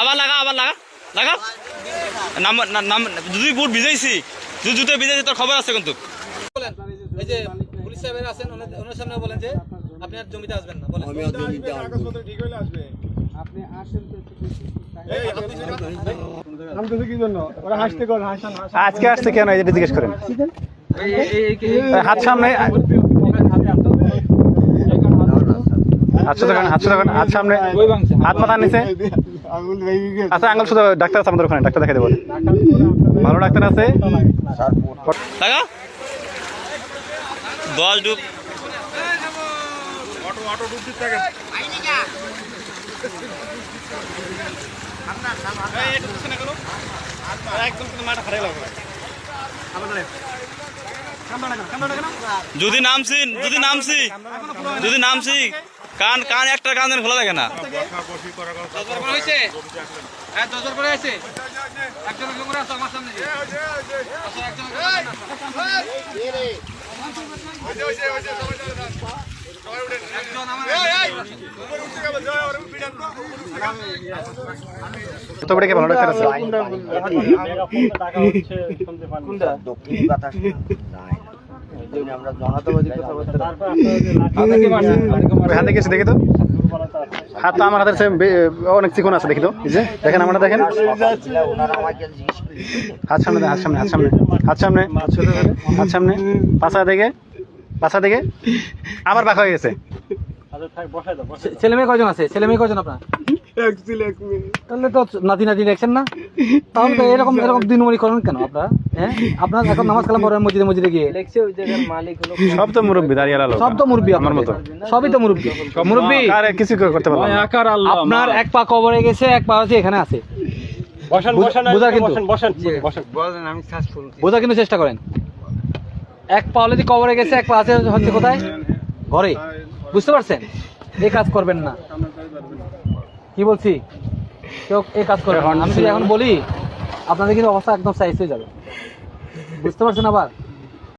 আবার লাগা আবার লাগা লাগা নাম নাম যদি বুট ভিজাইছি যদি জুতো ভিজাইছি তোর খবর আছে কিন্তু বলেন এই যে পুলিশ সাহেবের আছেন ওনার সামনে বলেন যে আপনি আর জমিতে আসবেন না বলেন আজকে আসছে কেন এটা জিজ্ঞেস করেন হাত সামনে হাত সামনে হাত মাথা নিচে আচ্ছা আঙ্গুল শুধু ডাক্তার আছে আমাদের ওখানে, ডাক্তার দেখাই দেবো। ভালো ডাক্তার আছে? লাগা দশ ডুব। যদি নামছি যদি নামছি যদি নামছি। কান কান একটা কান যেন খোলা থাকে না। ভালো আমরা জনতাবাদী কথাবার্তা ওই হাতে গেছে দেখি তো। হাত তো আমার হাতের অনেক চিকন আছে দেখি তো। যে দেখেন আমরা দেখেন। হাত সামনে হাত সামনে হাত সামনে হাত সামনে। হাত সামনে পাছা দেখে পাছা দেখে। আবার বাঁকা হয়ে গেছে। ছেলে মেয়ে কজন আছে? ছেলে মেয়ে কজন আপনার? তাহলে তো নাতি নাতি দেখছেন না? তাহলে তো এরকম এরকম দিনমণি করেন কেন আপনারা? হ্যাঁ? আপনার এখন নামাজ কালাম পড়েন মসজিদে মসজিদে গিয়ে। সব তো মুরব্বী দাঁড়িয়ে সব তো মুরব্বী আমার মতো। সবই তো মুরব্বী। মুরব্বী। আর কিছু করতে পারলাম। আপনার এক পা কবরে গেছে এক পা হচ্ছে এখানে আছে। বুঝ- কিন্তু। চেষ্টা করেন। এক পা অলরেডি কবরে গেছে এক পা আছে হচ্ছে কোথায়? ঘরে। বুঝতে পারছেন? এই কাজ করবেন না। কি বলছি? কেউ এই কাজ করে। আমি যদি এখন বলি, আপনাদের কিন্তু অবস্থা একদম সাইজ হয়ে যাবে। বুঝতে পারছেন আবার?